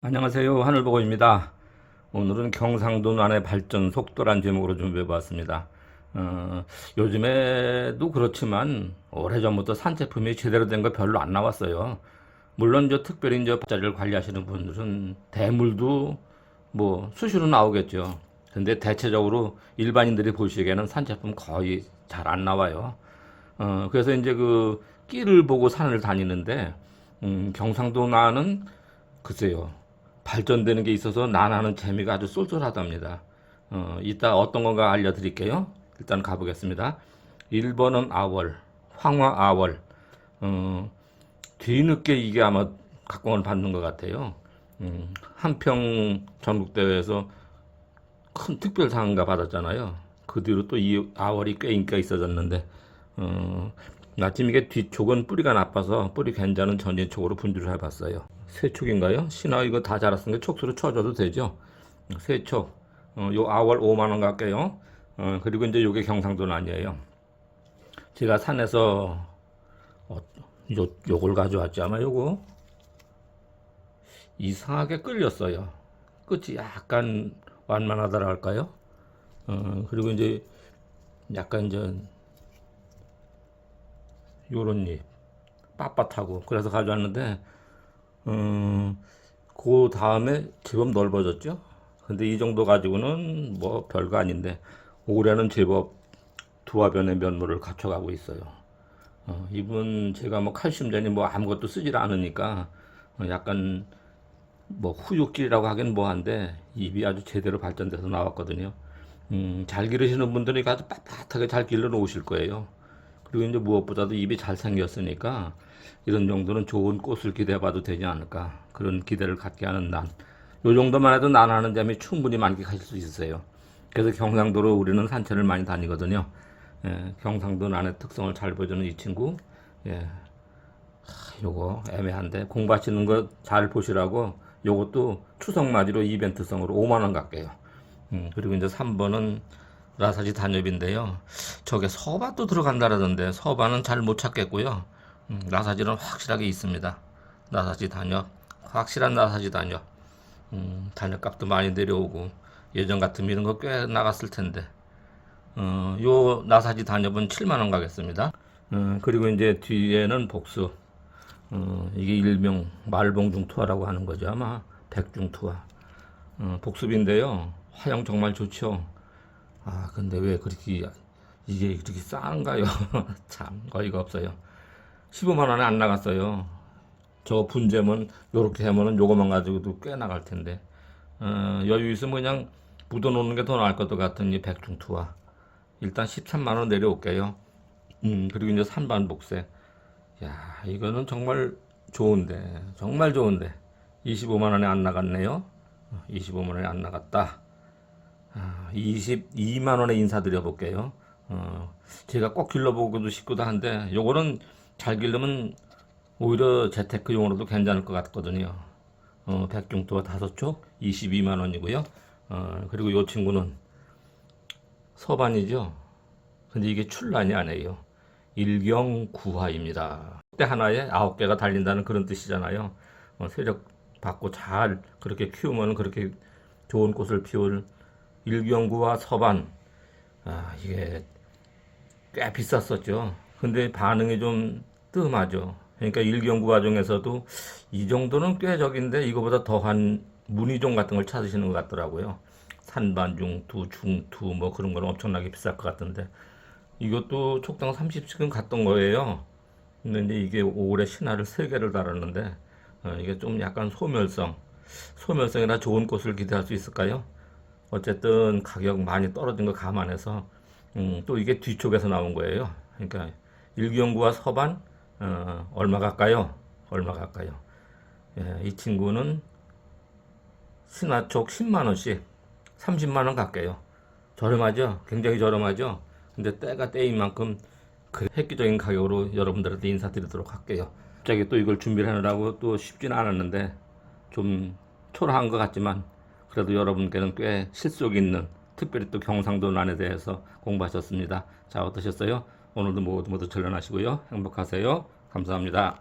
안녕하세요. 하늘보고입니다. 오늘은 경상도 난의 발전 속도란 제목으로 준비해 봤습니다. 어, 요즘에도 그렇지만 오래전부터 산제품이 제대로 된 거 별로 안 나왔어요. 물론 저 특별히 이제 자리를 관리하시는 분들은 대물도 뭐 수시로 나오겠죠. 근데 대체적으로 일반인들이 보시기에는 산제품 거의 잘 안 나와요. 어, 그래서 이제 그 끼를 보고 산을 다니는데 음, 경상도 나는 글쎄요. 발전되는 게 있어서 난하는 재미가 아주 쏠쏠하답니다. 어, 이따 어떤 건가 알려드릴게요. 일단 가보겠습니다. 1번은 아월, 황화 아월. 어, 뒤늦게 이게 아마 각광을 받는 것 같아요. 음, 한평 전국대회에서 큰 특별상인가 받았잖아요. 그 뒤로 또 이 아월이 꽤 인기가 있어졌는데, 어, 나쯤 이게 뒤쪽은 뿌리가 나빠서 뿌리 괜찮은 전진촉으로 분주를 해봤어요. 세촉인가요? 신화 이거 다 자랐으니까 촉수로 쳐줘도 되죠. 세촉. 어, 요 아월 5만 원 갈게요. 어, 그리고 이제 요게 경상도는 아니에요. 제가 산에서 어, 요 요걸 가져왔지 아마 요거 이상하게 끌렸어요. 끝이 약간 완만하다라 할까요? 어, 그리고 이제 약간 이제 요런 잎 빳빳하고 그래서 가져왔는데 음, 그 다음에 제법 넓어졌죠. 근데 이 정도 가지고는 뭐 별거 아닌데 올해는 제법 두화변의 면모를 갖춰가고 있어요. 어, 이분 제가 뭐 칼슘제니 뭐 아무것도 쓰질 않으니까 어, 약간 뭐 후육길이라고 하긴 뭐한데 입이 아주 제대로 발전돼서 나왔거든요. 음, 잘 기르시는 분들이 아주 빳빳하게 잘 길러 놓으실 거예요. 그리고 이제 무엇보다도 입이 잘 생겼으니까 이런 정도는 좋은 꽃을 기대해 봐도 되지 않을까 그런 기대를 갖게 하는 난. 요 정도만 해도 난 하는 점이 충분히 만끽하실 수 있으세요. 그래서 경상도로 우리는 산책을 많이 다니거든요. 예, 경상도 난의 특성을 잘 보여주는 이 친구. 예, 하, 요거 애매한데 공부하시는 거 잘 보시라고 요것도 추석 맞이로 이벤트성으로 5만 원 갈게요. 음, 그리고 이제 3번은 라사지 단엽인데요. 저게 서바도 들어간다라던데 서바는 잘 못 찾겠고요. 음, 라사지는 확실하게 있습니다. 라사지 단엽, 확실한 라사지 단엽. 음, 단엽값도 많이 내려오고 예전 같으면 이런 거 꽤 나갔을 텐데. 어, 요 나사지 단엽은 7만 원 가겠습니다. 어, 그리고 이제 뒤에는 복수. 어, 이게 일명 말봉중투화라고 하는 거죠. 아마 백중투화. 어, 복습인데요. 화형 정말 좋죠. 아, 근데 왜 그렇게 이게 그렇게 싼가요? 참 어이가 없어요. 15만 원에 안 나갔어요. 저 분재면 요렇게 하면은 요거만 가지고도 꽤 나갈 텐데. 어, 여유 있으면 그냥 묻어 놓는 게 더 나을 것도 같은 이 백중투화. 일단 13만 원 내려올게요. 음, 그리고 이제 산반 복세. 야, 이거는 정말 좋은데. 정말 좋은데. 25만 원에 안 나갔네요. 25만 원에 안 나갔다. 아, 22만 원에 인사드려 볼게요. 어, 제가 꼭 길러보고도 싶기도 한데, 요거는 잘 기르면 오히려 재테크용으로도 괜찮을 것 같거든요. 어, 백중도가 다섯 쪽 22만 원이고요. 어, 그리고 요 친구는 서반이죠. 근데 이게 출란이 아니에요. 일경구화입니다. 때 하나에 아홉 개가 달린다는 그런 뜻이잖아요. 어, 세력 받고 잘 그렇게 키우면 그렇게 좋은 꽃을 피울 일경구와 서반. 아, 이게 꽤 비쌌었죠. 근데 반응이 좀 뜸하죠. 그러니까 일경구 과정에서도 이 정도는 꽤 적인데 이거보다 더한 문의종 같은 걸 찾으시는 것 같더라고요. 산반중투, 중투 뭐 그런 건 엄청나게 비쌀 것 같은데 이것도 촉당 30씩은 갔던 거예요. 근데 이게 올해 신화를 3개를 달았는데 어, 이게 좀 약간 소멸성, 소멸성이나 좋은 꽃을 기대할 수 있을까요? 어쨌든 가격 많이 떨어진 거 감안해서 음, 또 이게 뒤쪽에서 나온 거예요. 그러니까 일기연구와 서반 어, 얼마 갈까요? 얼마 갈까요? 예, 이 친구는 신화촉 10만 원씩 30만 원 갈게요. 저렴하죠? 굉장히 저렴하죠? 근데 때가 때인 만큼 그 획기적인 가격으로 여러분들한테 인사드리도록 할게요. 갑자기 또 이걸 준비를 하느라고 또 쉽지는 않았는데 좀 초라한 것 같지만 그래도 여러분께는 꽤 실속 있는 특별히 또 경상도 난에 대해서 공부하셨습니다. 자 어떠셨어요? 오늘도 모두 모두 전련하시고요. 행복하세요. 감사합니다.